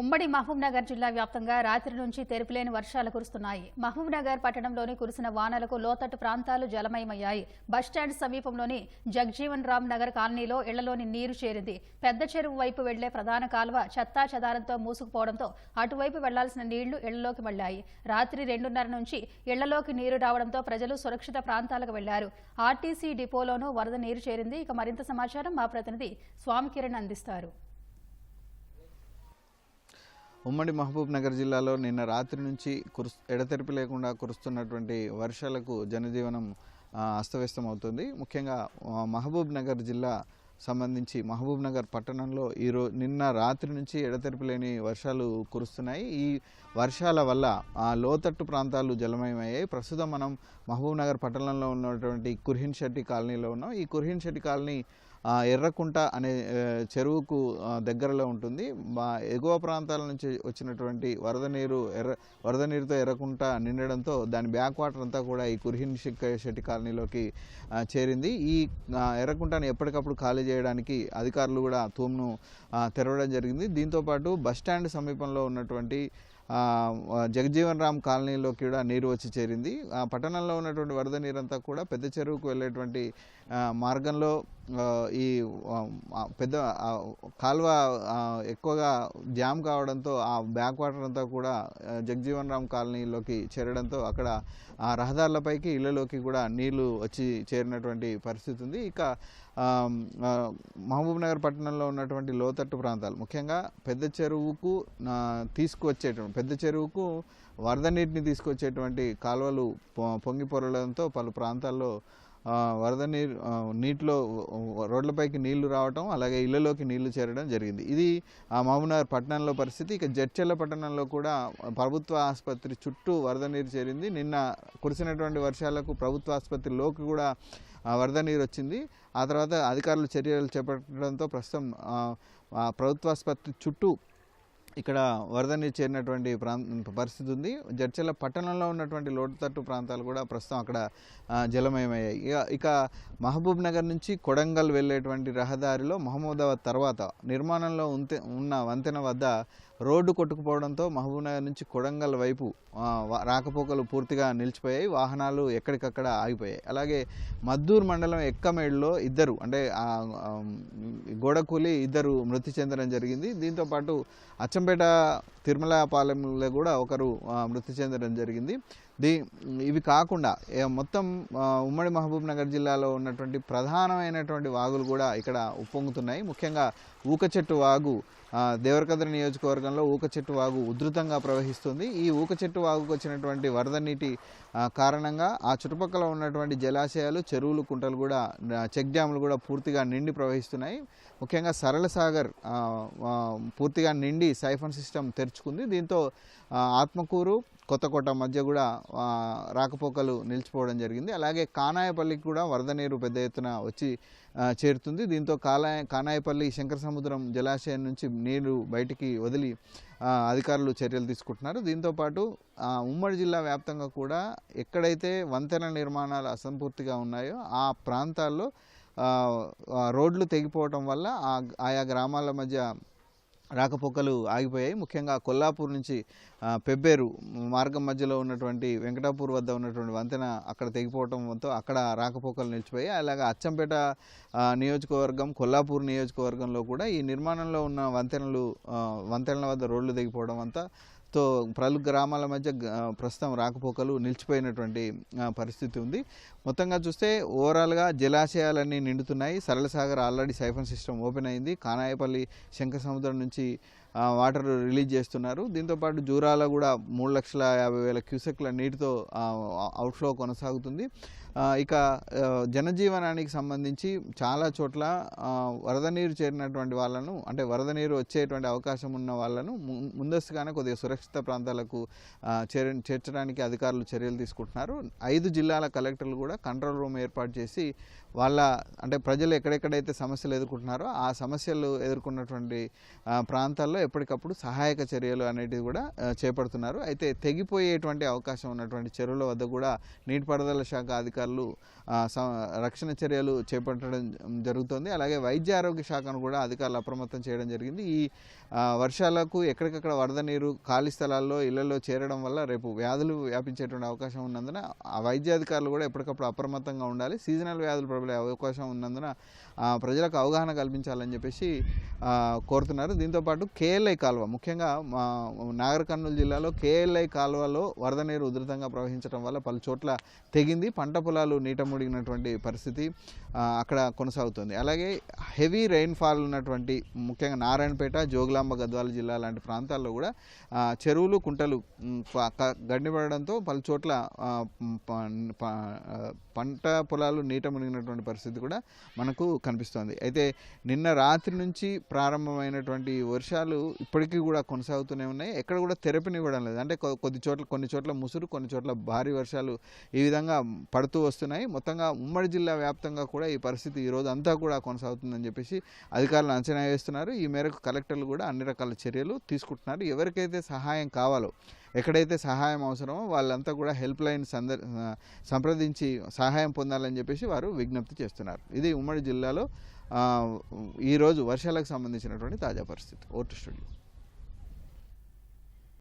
ఉమ్మడి మహబూబ్నగర్ జిల్లా వ్యాప్తంగా రాత్రి నుంచి తెరుపులేని వర్షాలు కురుస్తున్నాయి. మహబూబ్నగర్ పట్టణంలోని కురిసిన వానలకు లోతట్టు ప్రాంతాలు జలమయమయ్యాయి. బస్టాండ్ సమీపంలోని జగ్జీవన్ రామ్ నగర్ కాలనీలో ఇళ్ళలోని నీరు చేరింది. పెద్ద చెరువు వైపు వెళ్ళే ప్రధాన కాలువ చెత్తా చెదారంతో మూసుకుపోవడంతో అటువైపు వెళ్ళాల్సిన నీళ్ళు ఇళ్ళలోకి మళ్ళాయి. రాత్రి రెండున్నర నుంచి ఇళ్ళలోకి నీరు రావడంతో ప్రజలు సురక్షిత ప్రాంతాలకు వెళ్ళారు. ఆర్టీసీ డిపోలోనూ వరద నీరు చేరింది. ఇక మరింత సమాచారం మా ప్రతినిధి స్వామి కిరణ్ అందిస్తారు. ఉమ్మడి మహబూబ్ నగర్ జిల్లాలో నిన్న రాత్రి నుంచి కురుస్ ఎడతెరిపి లేకుండా కురుస్తున్నటువంటి వర్షాలకు జనజీవనం అస్తవ్యస్తమవుతుంది. అస్తవ్యస్తం అవుతుంది ముఖ్యంగా మహబూబ్ నగర్ జిల్లా సంబంధించి మహబూబ్ నగర్ పట్టణంలో ఈరో నిన్న రాత్రి నుంచి ఎడతెరిపి లేని వర్షాలు కురుస్తున్నాయి. ఈ వర్షాల వల్ల ఆ లోతట్టు ప్రాంతాలు జలమయమయ్యాయి. ప్రస్తుతం మనం మహబూబ్ నగర్ పట్టణంలో ఉన్నటువంటి కుర్హిన్ శెట్టి కాలనీలో ఉన్నాం. ఈ కుర్హిన్ శెట్టి కాలనీ ఎర్రకుంట అనే చెరువుకు దగ్గరలో ఉంటుంది. మా ఎగువ ప్రాంతాల నుంచి వచ్చినటువంటి వరద నీరు ఎర్ర వరద నీరుతో ఎర్రకుంట నిండడంతో దాని బ్యాక్ వాటర్ అంతా కూడా ఈ కుర్హిన్ శెట్టి కాలనీలోకి చేరింది. ఈ ఎర్రకుంటను ఎప్పటికప్పుడు ఖాళీ చేయడానికి అధికారులు కూడా తూమును తెరవడం జరిగింది. దీంతోపాటు బస్టాండ్ సమీపంలో ఉన్నటువంటి జగజీవన్ రామ్ కాలనీలోకి కూడా నీరు వచ్చి చేరింది. ఆ పట్టణంలో ఉన్నటువంటి వరద నీరంతా కూడా పెద్ద చెరువుకు వెళ్ళేటువంటి మార్గంలో ఈ పెద్ద కాలువ ఎక్కువగా జామ్ కావడంతో ఆ బ్యాక్ వాటర్ అంతా కూడా ఆ, జగజీవన్ రామ్ కాలనీలోకి చేరడంతో అక్కడ ఆ రహదారులపైకి ఇళ్ళలోకి కూడా నీళ్ళు వచ్చి చేరినటువంటి పరిస్థితి ఉంది. ఇక మహబూబ్ నగర్ పట్టణంలో ఉన్నటువంటి లోతట్టు ప్రాంతాలు. ముఖ్యంగా పెద్ద చెరువుకు తీసుకువచ్చేటువంటి పెద్ద చెరువుకు వరద నీటిని తీసుకొచ్చేటువంటి కాలువలు పొ- పొంగి పొరలడంతో పలు ప్రాంతాల్లో వరద నీరు నీటిలో రోడ్లపైకి నీళ్ళు రావటం అలాగే ఇళ్ళలోకి నీళ్ళు చేరడం జరిగింది. ఇది ఆ మహబూబ్నగర్ పట్టణంలో పరిస్థితి. ఇక జడ్చెల్ల పట్టణంలో కూడా ప్రభుత్వ ఆసుపత్రి చుట్టూ వరద నీరు చేరింది. నిన్న కురిసినటువంటి వర్షాలకు ప్రభుత్వ ఆసుపత్రిలోకి కూడా వరద నీరు వచ్చింది. ఆ తర్వాత అధికారులు చర్యలు చేపట్టడంతో ప్రస్తుతం ఆ, చుట్టూ ఇక్కడ వరద నీరు చేరినటువంటి ప్రాంత పరిస్థితి ఉంది. జడ్చల పట్టణంలో ఉన్నటువంటి లోటుతట్టు ప్రాంతాలు కూడా ప్రస్తుతం అక్కడ జలమయమయ్యాయి. ఇక ఇక మహబూబ్ నగర్ నుంచి కొడంగల్ వెళ్ళేటువంటి రహదారిలో మహమూదాబాద్ తర్వాత నిర్మాణంలో ఉంతే ఉన్న వంతెన వద్ద రోడ్డు కొట్టుకుపోవడంతో మహబూబ్ నగర్ నుంచి కొడంగల్ వైపు రాకపోకలు పూర్తిగా నిలిచిపోయాయి. వాహనాలు ఎక్కడికక్కడ ఆగిపోయాయి. అలాగే మద్దూరు మండలం ఎక్కమేడులో ఇద్దరు అంటే గోడకూలి ఇద్దరు మృతి చెందడం జరిగింది. దీంతో పాటు అచ్చంపేట తిరుమలపాలెంలో కూడా ఒకరు మృతి చెందడం జరిగింది. దీ ఇవి కాకుండా మొత్తం ఉమ్మడి మహబూబ్ నగర్ జిల్లాలో ఉన్నటువంటి ప్రధానమైనటువంటి వాగులు కూడా ఇక్కడ ఉప్పొంగుతున్నాయి. ముఖ్యంగా ఊక చెట్టు వాగు దేవరకద్ర నియోజకవర్గంలో ఊక చెట్టు వాగు ఉధృతంగా ప్రవహిస్తుంది. ఈ ఊక చెట్టు వాగుకు వచ్చినటువంటి వరద నీటి కారణంగా ఆ చుట్టుపక్కల ఉన్నటువంటి జలాశయాలు చెరువులు కుంటలు కూడా చెక్ డ్యాములు కూడా పూర్తిగా నిండి ప్రవహిస్తున్నాయి. ముఖ్యంగా సరళ సాగర్ పూర్తిగా నిండి సైఫన్ సిస్టమ్ తెరుచుకుంది దీంతో ఆత్మకూరు కొత్తకోట మధ్య కూడా రాకపోకలు నిలిచిపోవడం జరిగింది. అలాగే కానాయపల్లికి కూడా వరద నీరు పెద్ద ఎత్తున వచ్చి చేరుతుంది. దీంతో కాలాయ కానాయపల్లి శంకర సముద్రం జలాశయం నుంచి నీరు బయటికి వదిలి అధికారులు చర్యలు తీసుకుంటున్నారు. దీంతోపాటు ఉమ్మడి జిల్లా వ్యాప్తంగా కూడా ఎక్కడైతే వంతెన నిర్మాణాలు అసంపూర్తిగా ఉన్నాయో ఆ ప్రాంతాల్లో రోడ్లు తెగిపోవటం వల్ల ఆ ఆయా గ్రామాల మధ్య రాకపోకలు ఆగిపోయాయి. ముఖ్యంగా కొల్లాపూర్ నుంచి పెబ్బేరు మార్గం మధ్యలో ఉన్నటువంటి వెంకటాపూర్ వద్ద ఉన్నటువంటి వంతెన అక్కడ తెగిపోవడంతో అక్కడ రాకపోకలు నిలిచిపోయాయి. అలాగే అచ్చంపేట నియోజకవర్గం కొల్లాపూర్ నియోజకవర్గంలో కూడా ఈ నిర్మాణంలో ఉన్న వంతెనలు వంతెనల వద్ద రోడ్లు తెగిపోవడం అంతా తో పలు గ్రామాల మధ్య ప్రస్తుతం రాకపోకలు నిలిచిపోయినటువంటి పరిస్థితి ఉంది. మొత్తంగా చూస్తే ఓవరాల్గా జలాశయాలన్నీ నిండుతున్నాయి. Saralasagar already siphon system open అయింది. కానాయపల్లి శంఖ సముద్రం నుంచి వాటర్ రిలీజ్ చేస్తున్నారు. దీంతోపాటు జూరాల కూడా మూడు లక్షల యాభై వేల క్యూసెక్ల నీటితో అవుట్ఫ్లో కొనసాగుతుంది. ఇక జనజీవనానికి సంబంధించి చాలా చోట్ల వరద నీరు చేరినటువంటి వాళ్ళను అంటే వరద నీరు వచ్చేటువంటి అవకాశం ఉన్న వాళ్ళను ము- ముందస్తుగానే కొద్దిగా సురక్షిత ప్రాంతాలకు చేర చేర్చడానికి అధికారులు చర్యలు తీసుకుంటున్నారు. ఐదు జిల్లాల కలెక్టర్లు కూడా కంట్రోల్ రూమ్ ఏర్పాటు చేసి వాళ్ళ అంటే ప్రజలు ఎక్కడెక్కడైతే సమస్యలు ఎదుర్కొంటున్నారో ఆ సమస్యలు ఎదుర్కొన్నటువంటి ప్రాంతాల్లో ఎప్పటికప్పుడు సహాయక చర్యలు అనేటివి కూడా చేపడుతున్నారు. అయితే తెగిపోయేటువంటి అవకాశం ఉన్నటువంటి చెరువుల వద్ద కూడా నీటిపారుదల శాఖ అధికారులు రక్షణ చర్యలు చేపట్టడం జరుగుతుంది. అలాగే వైద్య ఆరోగ్య శాఖను కూడా అధికారులు అప్రమత్తం చేయడం జరిగింది. ఈ వర్షాలకు ఎక్కడికక్కడ వరద నీరు ఖాళీ స్థలాల్లో ఇళ్ళలో చేరడం వల్ల రేపు వ్యాధులు వ్యాపించేటువంటి అవకాశం ఉన్నందున ఆ వైద్యాధికారులు కూడా ఎప్పటికప్పుడు అప్రమత్తంగా ఉండాలి. సీజనల్ వ్యాధులు ప్రబలే అవకాశం ఉన్నందున ప్రజలకు అవగాహన కల్పించాలని చెప్పేసి కోరుతున్నారు. దీంతోపాటు కేఎల్ఐ కాలువ ముఖ్యంగా మా నాగర్ కర్నూలు జిల్లాలో కేఎల్ఐ కాలువలో వరద నీరు ఉధృతంగా ప్రవహించడం వల్ల పలు చోట్ల తెగింది. పంట పొలాలు నీట ముడిగినటువంటి పరిస్థితి అక్కడ కొనసాగుతుంది. అలాగే హెవీ రెయిన్ఫాల్ ఉన్నటువంటి ముఖ్యంగా నారాయణపేట జోగులాంబ గద్వాల జిల్లా లాంటి ప్రాంతాల్లో కూడా చెరువులు కుంటలు గడ్డిపడడంతో పలు చోట్ల పంట పొలాలు నీట మునిగినటువంటి పరిస్థితి కూడా మనకు కనిపిస్తోంది. అయితే నిన్న రాత్రి నుంచి ప్రారంభమైనటువంటి వర్షాలు ఇప్పటికీ కూడా కొనసాగుతూనే ఉన్నాయి. ఎక్కడ కూడా తెరపినివ్వడం లేదు. అంటే కొ- కొద్ది చోట్ల కొన్ని చోట్ల ముసురు కొన్ని చోట్ల భారీ వర్షాలు ఈ విధంగా పడుతూ వస్తున్నాయి. మొత్తంగా ఉమ్మడి జిల్లా వ్యాప్తంగా కూడా ఈ పరిస్థితి ఈ రోజు అంతా కూడా కొనసాగుతుందని చెప్పేసి అధికారులు అంచనా వేస్తున్నారు. ఈ మేరకు కలెక్టర్లు కూడా అన్ని రకాల చర్యలు తీసుకుంటున్నారు. ఎవరికైతే సహాయం కావాలో ఎక్కడైతే సహాయం అవసరమో వాళ్ళంతా కూడా హెల్ప్ లైన్ సందర్ సంప్రదించి సహాయం పొందాలని చెప్పేసి వారు విజ్ఞప్తి చేస్తున్నారు. ఇది ఉమ్మడి జిల్లాలో ఈరోజు వర్షాలకు సంబంధించినటువంటి తాజా పరిస్థితి. ఓటు స్టూడియో.